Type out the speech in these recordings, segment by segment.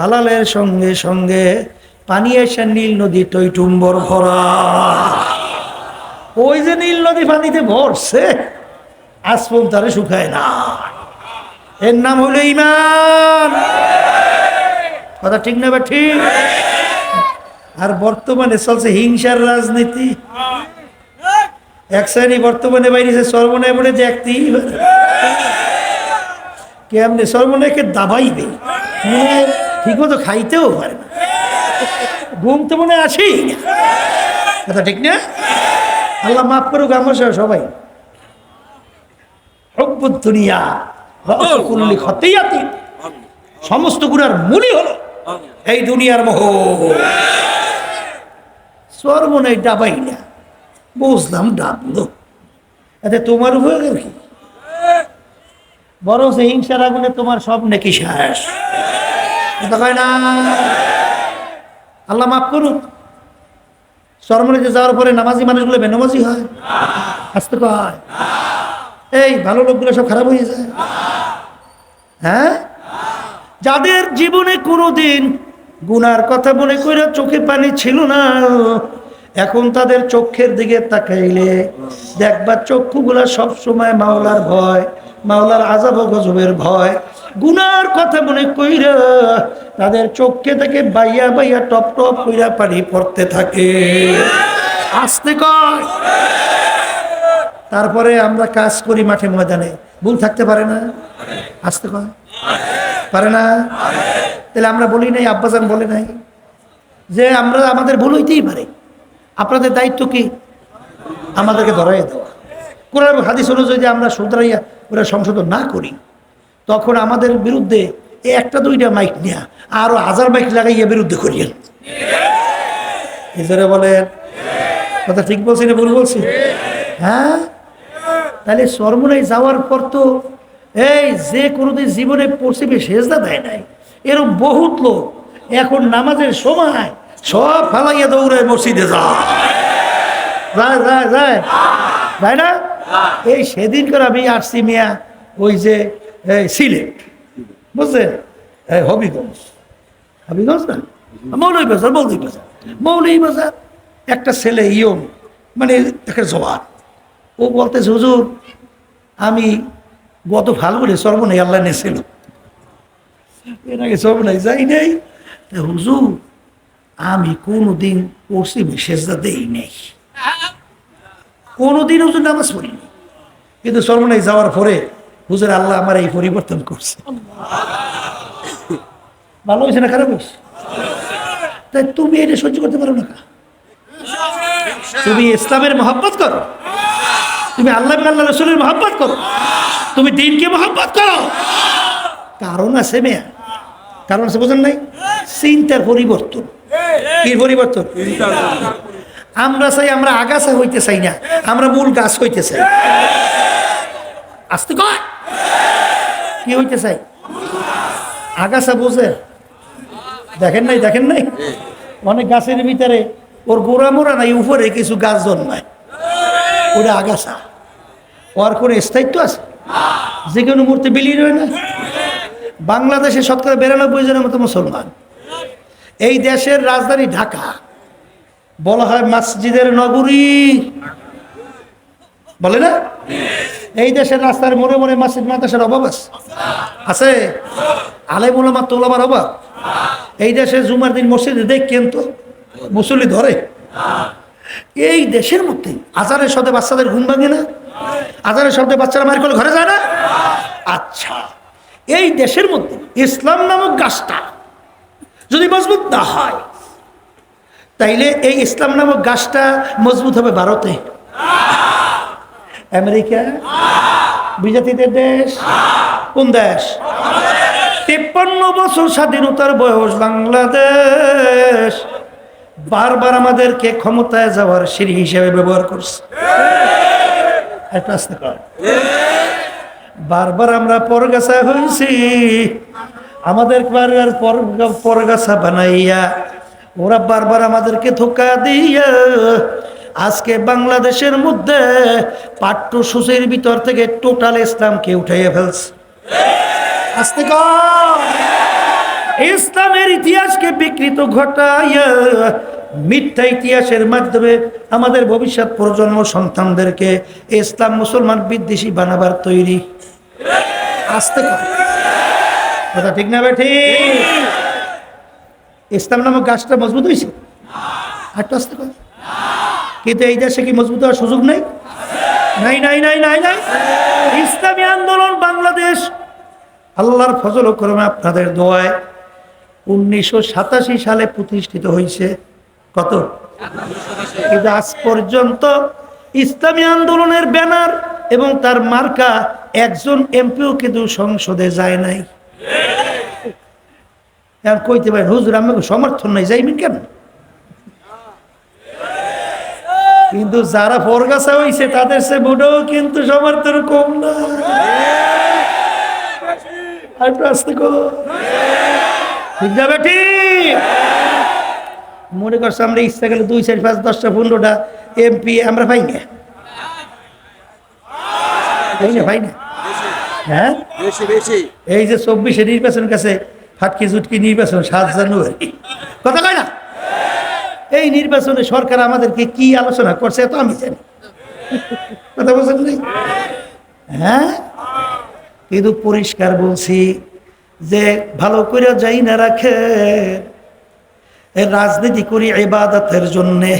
হালালের সঙ্গে সঙ্গে পানি এসে নীল নদী টইটুম্বর ভরা। ওই যে নীল নদী পানিতে ভরছে, আজ তারে শুকায় না। এর নাম হলো ইমান কথা ঠিক না ঠিক? আর বর্তমানে চলছে হিংসার রাজনীতি। এক শ্রেণি বর্তমানে বাইরেছে সর্বনয় বলে দেখতেই পারে। কেমনে সর্বনয়কে দাবাইবে? মনে হয় ঠিক মতো খাইতেও পারে না। ঘুম তো মনে হয় আসেই না। কথা ঠিক না? আল্লাহ মাফ করুক আমার সবাই। দুনিয়া সমস্ত গুণার মূলই হলো এই দুনিয়ার মোহ। সর্বনয় ডাবাই না, বুঝলাম ডাবলো। এতে তোমার উপয়োগের কি? বরং সে হিংসার আগুনে তোমার সব নাকি শেষ। কথা না? আল্লাহ মাফ করুক। সরমনিতে যাওয়ার পরে নামাজি মানুষগুলো বেনামাজি হয়। কয়। এই ভালো লোকগুলো সব খারাপ হয়ে যায়। হ্যাঁ? যাদের জীবনে কোনোদিন গুনার কথা মনে করে চোখে পানি ছিল না, এখন তাদের চোখের দিকে তাকাইলে দেখবার চক্ষুগুলা সব সময় মাওলার ভয়, মাওলার আজাব গজবের ভয়। গুনার কথা মনে কইরা তাদের চোখে থেকে বাইয়া বাইয়া টপ টপ কইরা পানি পড়তে থাকে। আসতে কয়। তারপরে আমরা কাজ করি মাঠে ময়দানে। ভুল থাকতে পারে না? আসতে কয়। পারে না? তাহলে আমরা বলি নাই, আব্বাজান বলে নাই যে আমরা, আমাদের ভুল হইতেই পারে। আপনাদের দায়িত্ব কি? আমাদেরকে ধরাই দেওয়া। কোরআন হাদিস হলো যদি আমরা শুধরাইয়া ওরা সংশোধন না করি তখন আমাদের বিরুদ্ধে একটা দুইটা মাইক নেয়া আরও হাজার মাইক লাগাইয়া বিরুদ্ধে করিয়েন। এজরে বলেন। কথা ঠিক বলছি না ভুল বলছি? হ্যাঁ? তাহলে সর্বনাই যাওয়ার পর তো এই যে কোনোদিন জীবনে পশ্চিমে সেজদা দেয় নাই এরকম বহুত লোক এখন নামাজের সময় সব ফালাইয়া দৌড়ায় মসজিদে যায়। যায় যায় যায়। যায় না? এই সেদিনকার আমি আসছি মিয়া, ওই যে এই সিলেট বুঝলেন এই হবিগঞ্জ। হবিগঞ্জ না? মৌলই বাজার মৌলই বাজার। মৌলই বাজার, একটা ছেলে ইয়ং মানে একটা জবান ও বলতেছে, হুজুর, আমি গত ফাল্গুনে সর্বনাই আল্লাহ নেছিল। এর আগে সর্বনাই যাই নাই। হুজুর, আমি কোনোদিন পশ্চিমে সেজদা দেই নাই। কোনোদিন হুজুর নামাজ পড়িনি কিন্তু সর্বনাই যাওয়ার পরে হুজুর, আল্লাহ আমার এই পরিবর্তন করছে। ভালো হয়েছে না খারাপ হয়েছে? তাই তুমি এটা সহ্য করতে পারো না তুমি ইসলামের মহব্বত করো। তুমি আল্লাহ আল্লাহ রসুলের মহব্বত করো। তুমি দিনকে মহব্বত করো। কারণ আছে মেয়া। কারণ আছে বোঝেন নাই? চিন্তার পরিবর্তন। কি পরিবর্তন? আমরা চাই, আমরা আগাছা হইতে চাই না। আমরা মূল গাছ হইতে চাই। আসতে কয়? কি হইতে চাই? আগাছা বোঝে? দেখেন নাই দেখেন নাই? অনেক গাছের ভিতরে ওর গোড়া মোড়া নাই, উপরে কিছু গাছ জন্মায়। ওটা আগাছা। ওর কোনো স্থায়িত্ব আছে? যে কোনো মুহূর্তে বিলীন হয় না। বাংলাদেশে শতকরা বিরানব্বই জনের মতো মুসলমান। এই দেশের রাজধানী ঢাকা। বলা হয় মসজিদের নগরী। বলে না? এই দেশের রাস্তার মোড়ে মোড়ে মসজিদ মাদ্রাসার অভাব আছে? আছে? আলেমুলামা তোলামার অভাব? এই দেশে জুমার দিন মসজিদে দেখেন তো? মুসল্লি ধরে। এই দেশের মধ্যে আজারের সাথে বাচ্চাদের ঘুম ভাঙে না? আজারের শব্দে বাচ্চারা মার করে ঘরে যায় না? আচ্ছা এই দেশের মধ্যে ইসলাম নামক গাছটা যদি মজবুত না হয়, তাইলে এই ইসলাম নামক গাছটা মজবুত হবে ভারতে। আমেরিকা, বিজাতিদের দেশ, কোন দেশ? তিপ্পান্ন বছর স্বাধীনতার বয়স বাংলাদেশ। বারবার আমাদেরকে ক্ষমতায় যাওয়ার সিঁড়ি হিসেবে ব্যবহার করছে। বারবার আমরা পরগাছা হয়েছি। আমাদের পরগাছা বানাইয়া, ওরা বারবার আমাদেরকে ধোকা দিয়া আজকে বাংলাদেশের মধ্যে পাঠ্যসূচির ভিতর থেকে টোটাল ইসলামকে উঠাইয়া ফেলছে। আসতে ইসলামের ইতিহাসকে বিকৃত ঘটাইয়া মিথ্যা ইতিহাসের মাধ্যমে আমাদের ভবিষ্যৎ প্রজন্ম সন্তানদেরকে ইসলাম মুসলমান বিদ্বেষী বানাবার তৈরি। আসতে কথা ঠিক না বেঠি ইসলাম নামক গাছটা মজবুত হয়েছে আটটু আসতে কর। কিন্তু এই দেশে কি মজবুত হওয়ার সুযোগ নেই? নাই নাই নাই নাই নাই। ইসলামী আন্দোলন বাংলাদেশ। আল্লাহর ফজল ক্রমে আপনাদের দোয়ায় উনিশশো সালে প্রতিষ্ঠিত হয়েছে কত? কিন্তু আজ পর্যন্ত ইসলামী আন্দোলনের ব্যানার এবং তার মার্কা একজন এমপিও কিন্তু সংসদে যায় নাই। কইতে পারেন, হুজুর আমাকে সমর্থন নাই, যাইবেন কেন? কিন্তু যারা ফরগাছা হয়েছে তাদের সে বুড়ো কিন্তু সমর্থন কম না। ঠিক যাবে ঠিক। মনে করছ আমরা ইচ্ছা গেলে দুই চার পাঁচ দশটা পনেরোটা এমপি আমরা পাই না? পাই না পাই না? হ্যাঁ? এই যে চব্বিশে নির্বাচন কাছে ফাটকি জুটকি নির্বাচন সাত জানুয়ারি। কথা কয় না? এই নির্বাচনে সরকার আমাদেরকে কি আলোচনা করছে তো আমি জানি। কথা বলছেন হ্যাঁ? কিন্তু পরিষ্কার বলছি যে ভালো করে যাই না রাখে রাজনীতি করি এবাদতের জন্যে।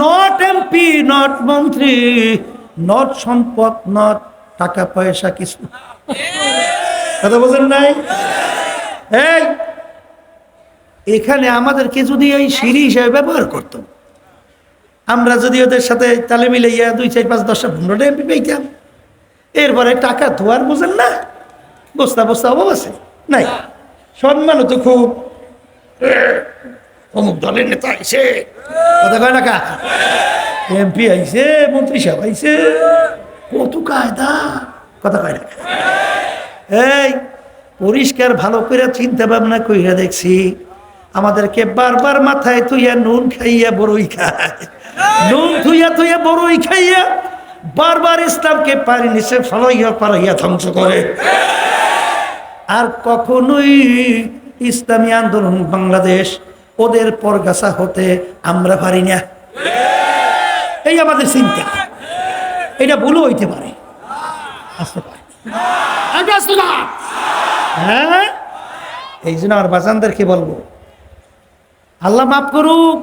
নট এমপি নট মন্ত্রী নট সম্পদ নট টাকা পয়সা কিছু। কথা বলছেন নাই? এই এখানে আমাদেরকে যদি এই সিঁড়ি হিসেবে ব্যবহার করতো আমরা যদি ওদের সাথে তালে মিলাইয়া দুই চার পাঁচ দশটা পনেরোটা এমপি পেয়েতাম এরপরে টাকা ধোয়ার বোঝেন না, বস্তা বস্তা অভাব আছে, নাই। সম্মানও তো খুব, অমুক দলের নেতা আইসে কথা কয় টাকা এমপি আইসে মন্ত্রী সাহেব আইসে কত কায়দা, কথা কয় না এই, পরিষ্কার ভালো করে চিন্তা ভাবনা কইরা দেখছি আমাদেরকে বারবার মাথায় তুইয়া নুন খাইয়া বড়ই খায়। নুন থুইয়া থুইয়া বড়ই খাইয়া বারবার ইসলামকে পারি নিচে ফলাইয়া পারাইয়া ধ্বংস করে। আর কখনোই ইসলামী আন্দোলন বাংলাদেশ ওদের পরগাছা হতে আমরা পারি না। এই আমাদের চিন্তা। এটা ভুলও হইতে পারে। আসতে পারে। হ্যাঁ? এই জন্য আমার বাজানদেরকে বলব আল্লাহ মাফ করুক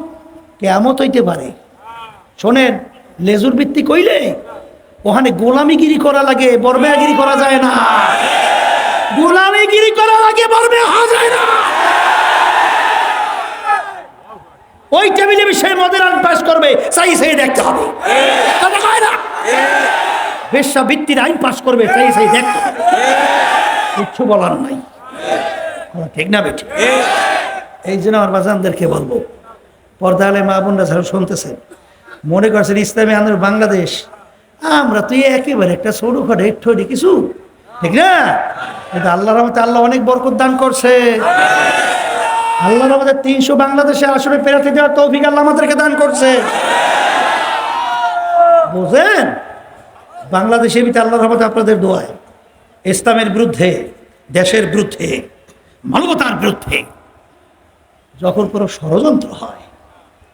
কেমত হইতে পারে। শোনেন, লেজুর ভিত্তি কইলে ওখানে গোলামিগিরি করা লাগে, বরমেয়াগিরি করা যায় না। গোলামিগিরি করা লাগে, বরমে হওয়া যায় না। ওই টেবিলে বিষয়ে মদের আইন পাশ করবে, চাই সেই দেখতে হবে। না? আইন পাশ করবে, চাই সেই দেখতে হবে। কিচ্ছু বলার নাই। ঠিক না বেটি এই জন্য আমার বাজানদেরকে বলব, পর্দা আলে মা বোনরা যারা শুনতেছেন, মনে করছেন ইসলামী আন্দোলন বাংলাদেশ, আমরা তুই একেবারে একটা ছোটো খাটো একটু কিছু, ঠিক না? কিন্তু আল্লাহর রহমতে আল্লাহ অনেক বরকত দান করছে। আল্লাহর আমাদের তিনশো বাংলাদেশে আসলে পেরাতে দেওয়ার তৌফিক আল্লাহ আমাদেরকে দান করছে। বুঝেন বাংলাদেশে ভিতরে আল্লাহর রহমতে আপনাদের দোয়ায়, ইসলামের বিরুদ্ধে, দেশের বিরুদ্ধে, মানবতার বিরুদ্ধে যখন কোনো ষড়যন্ত্র হয়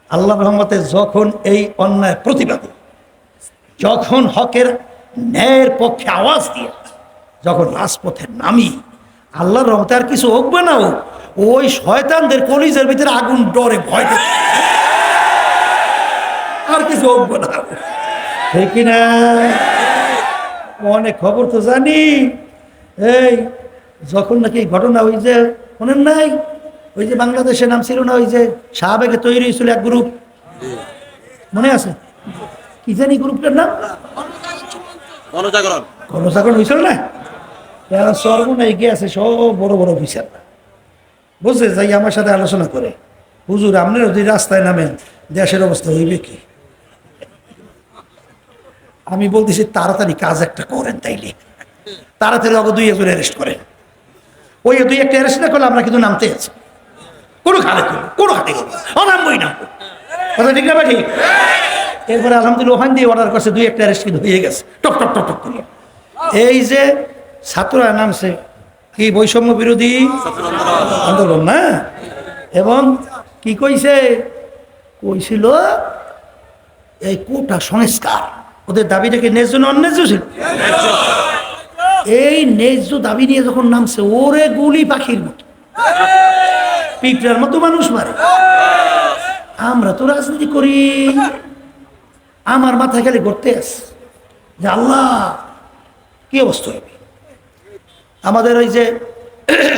আল্লাহ রহমতে যখন এই অন্যায় প্রতিবাদী, যখন হকের ন্যায়ের পক্ষে আওয়াজ দিয়ে, যখন রাজপথে নামি, আল্লাহর রহমতে আর কিছু হোকবে না হোক ওই শয়তানদের কলিজের ভিতরে আগুন ডরে ভয় আর কিছু হোকবে না ঠিক না? অনেক খবর তো জানি। এই, যখন নাকি ঘটনা ওই যে নাই? ওই যে বাংলাদেশের নাম ছিল না ওই যে শাহবাগে তৈরি হয়েছিল এক গ্রুপ মনে আছে? কি জানি গ্রুপটার নাম? গণজাগরণ। গণজাগরণ হয়েছিল না? এরা সর্বনা এগিয়ে আছে সব বড় বড় অফিসার। বুঝছে যাই আমার সাথে আলোচনা করে। হুজুর আপনারা যদি রাস্তায় নামেন দেশের অবস্থা হইবে কি? আমি বলতেছি তাড়াতাড়ি কাজ একটা করেন তাইলে। তাড়াতাড়ি অগ দুই একজন অ্যারেস্ট করেন। ওই দুই একটা অ্যারেস্ট না করলে আমরা কিন্তু নামতে আছি। কোনো করব কোনো খাতে করব অনামবই নামবো কথা ঠিক না ঠিক? এরপরে আলহামদুলিল্লাহ ওখান দিয়ে অর্ডার করছে, দুই একটা কিন্তু হয়ে গেছে। টক টক টক টক করে এই যে ছাত্ররা নামছে, কি বৈষম্য বিরোধী আন্দোলন না? এবং কি কইছে? কইছিল, এই কোটা সংস্কার। ওদের দাবিটা কি ন্যায্য না অন্যায্য ছিল? এই ন্যায্য দাবি নিয়ে যখন নামছে, ওরে গুলি পাখির মতো। পিঁপড়ার মতো মানুষ মারে। আমরা তো রাজনীতি করি। আমার মাথায় খালি ঘুরতে আস যে আল্লাহ কি অবস্থা হবে? আমাদের ওই যে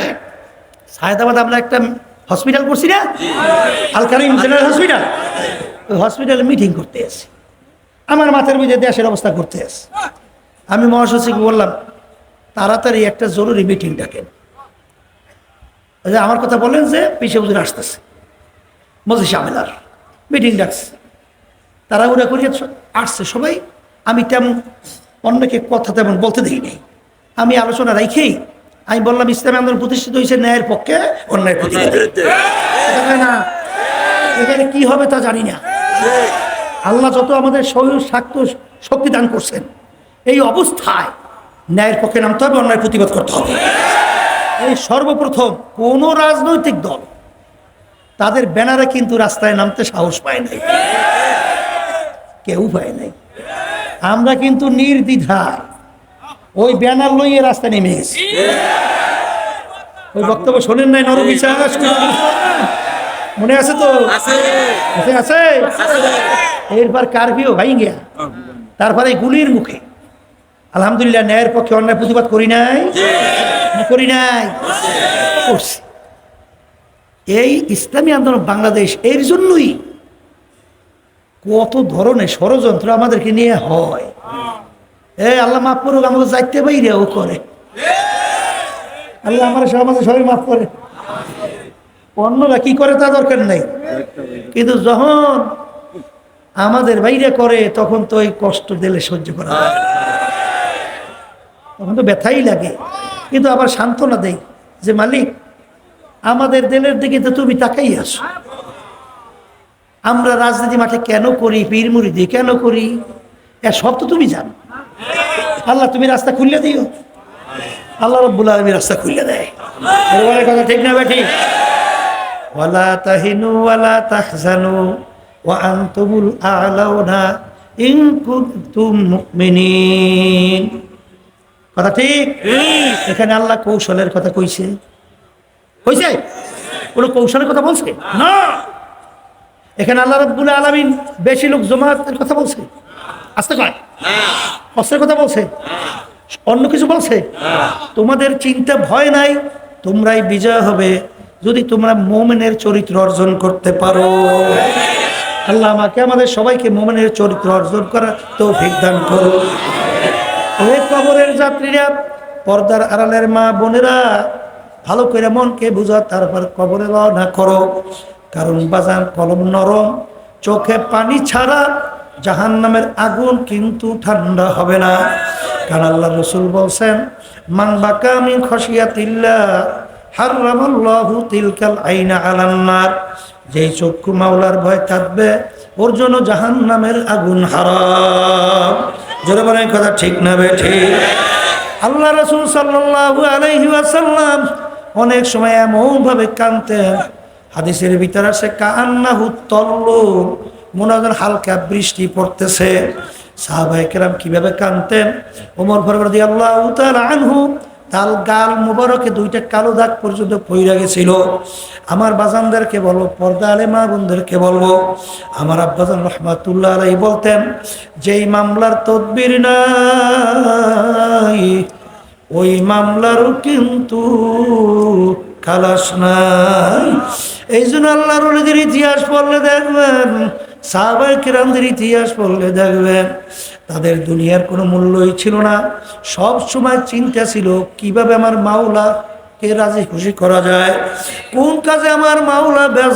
সায়দাবাদ আমরা একটা হসপিটাল করছি না? আল কারিম জেনারেল হসপিটাল ওই হসপিটালে মিটিং করতে আসি আমার মাথার মধ্যে দেশের অবস্থা করতে আসি আমি মহাসচিবকে বললাম তাড়াতাড়ি একটা জরুরি মিটিং ডাকেন। যে আমার কথা বলেন যে পিছিয়ে বুঝে আসতেছে। মজি সামেলার মিটিং ডাকছে। তারা ওরা করিয়ে আসছে সবাই। আমি তেমন অন্যকে কথা তেমন বলতে দিই নাই। আমি আলোচনা রাখেই আমি বললাম ইসলামী আন্দোলন প্রতিষ্ঠিত হয়েছে ন্যায়ের পক্ষে অন্যায়ের এটা না এখানে কি হবে তা জানি না। আল্লাহ যত আমাদের শরীর শাক্ত শক্তি দান করছেন এই অবস্থায় ন্যায়ের পক্ষে নামতে হবে অন্যায়ের প্রতিবাদ করতে হবে। এই সর্বপ্রথম কোন রাজনৈতিক দল তাদের ব্যানারে কিন্তু রাস্তায় নামতে সাহস পায় নাই। কেউ পায় নাই। আমরা কিন্তু নির্দ্বিধায় ওই ব্যানার লইয়ে রাস্তায় নেমে গেছি। ওই বক্তব্য শোনেন নাই নরবিশ্বাস মনে আছে তো? আছে। আছে এরপর কারফিউ ভাই গিয়া তারপরে গুলির মুখে আলহামদুলিল্লাহ, ন্যায়ের পক্ষে অন্যায় প্রতিবাদ করি নাই? করি নাই? এই ইসলামী আন্দোলন বাংলাদেশ, এর জন্যই কত ধরনের ষড়যন্ত্র আমাদেরকে নিয়ে হয়। এই আল্লাহ মাফ করুক আমাদের যাইতে বাইরে ও করে। আল্লাহ আমার আমাদের সবাই মাফ করে। অন্যরা কি করে তা দরকার নেই। কিন্তু যখন আমাদের বাইরে করে, তখন তো ওই কষ্ট দিলে সহ্য করা যায়। তখন তো ব্যথাই লাগে। কিন্তু আবার সান্ত্বনা দেই যে, মালিক, আমাদের দিলের দিকে তো তুমি তাকাই আসো। আমরা রাজনীতি মাঠে কেন করি পীরমুড়ি দিয়ে কেন করি? এর সব তো তুমি জানো। আল্লাহ, তুমি রাস্তা খুললে দিও। আল্লাহ রব্বুল আলমী রাস্তা খুললে দেয়। কথা ঠিক না বেঠি ওয়ালা তাহিনু ওয়ালা তাহজানু ওয়া আনতুমুল আলাউনা ইন কুনতুম কথা ঠিক? এখানে আল্লাহ কৌশলের কথা কইছে। কইছে? কোনো কৌশলের কথা বলছে? না। এখানে আল্লাহ রব্বুল আলমিন বেশি লোক জমাতের কথা বলছে। আসতে কয়। অস্ত্রের কথা বলছে। অন্য কিছু বলছে? তোমাদের চিন্তা ভয় নাই তোমরাই বিজয় হবে যদি তোমরা মোমেনের চরিত্র অর্জন করতে পারো। আল্লাহ আমাকে আমাদের সবাইকে মোমেনের চরিত্র অর্জন করার তৌফিক দান করো কবরের যাত্রীরা, পর্দার আড়ালের মা বোনেরা, ভালো করে মনকে বুঝা, তারপর কবরে রওনা করো। কারণ বাজান কলম নরম, চোখে পানি ছাড়া জাহান নামের আগুন কিন্তু ঠান্ডা হবে না। কারণ আল্লাহ রসুল বলছেন, মান বাকামি খসিয়াতিল্লা হারামাল্লাহু তিলকাল আইনা আলান্নার যেই চক্ষু মাওলার ভয় থাকবে, ওর জন্য জাহান নামের আগুন হারাম। জোরে বলেন, কথা ঠিক না বে, ঠিক। আল্লাহ রসুল সাল্লু আলাইহি ওয়াসাল্লাম অনেক সময় এমনভাবে কানতেন হাদিসের ভিতরে আছে কান্নাহু তল্লু মনে হয় হালকা বৃষ্টি পড়তেছে। সাহাবাহিকেরাম কীভাবে কানতেন ওমর ফরবর্দি আল্লাহ আনহু তাল গাল মুবারকে দুইটা কালো দাগ পর্যন্ত পইরা গেছিল। আমার বাজানদেরকে বলব, পর্দা আলে মা বোনদেরকে বলব, আমার আব্বাজান রহমাতুল্লাহ আলাই বলতেন, যেই মামলার তদবির নাই, ওই মামলারও কিন্তু খালাস নাই। এই জন্য আল্লাহর ইতিহাস পড়লে দেখবেন সাহাবাই কিরামদের ইতিহাস পড়লে দেখবেন তাদের দুনিয়ার কোনো মূল্যই ছিল না। সব সময় চিন্তা ছিল, কীভাবে আমার মাওলা কে রাজি খুশি করা যায়? কোন কাজে আমার মাওলা বেজা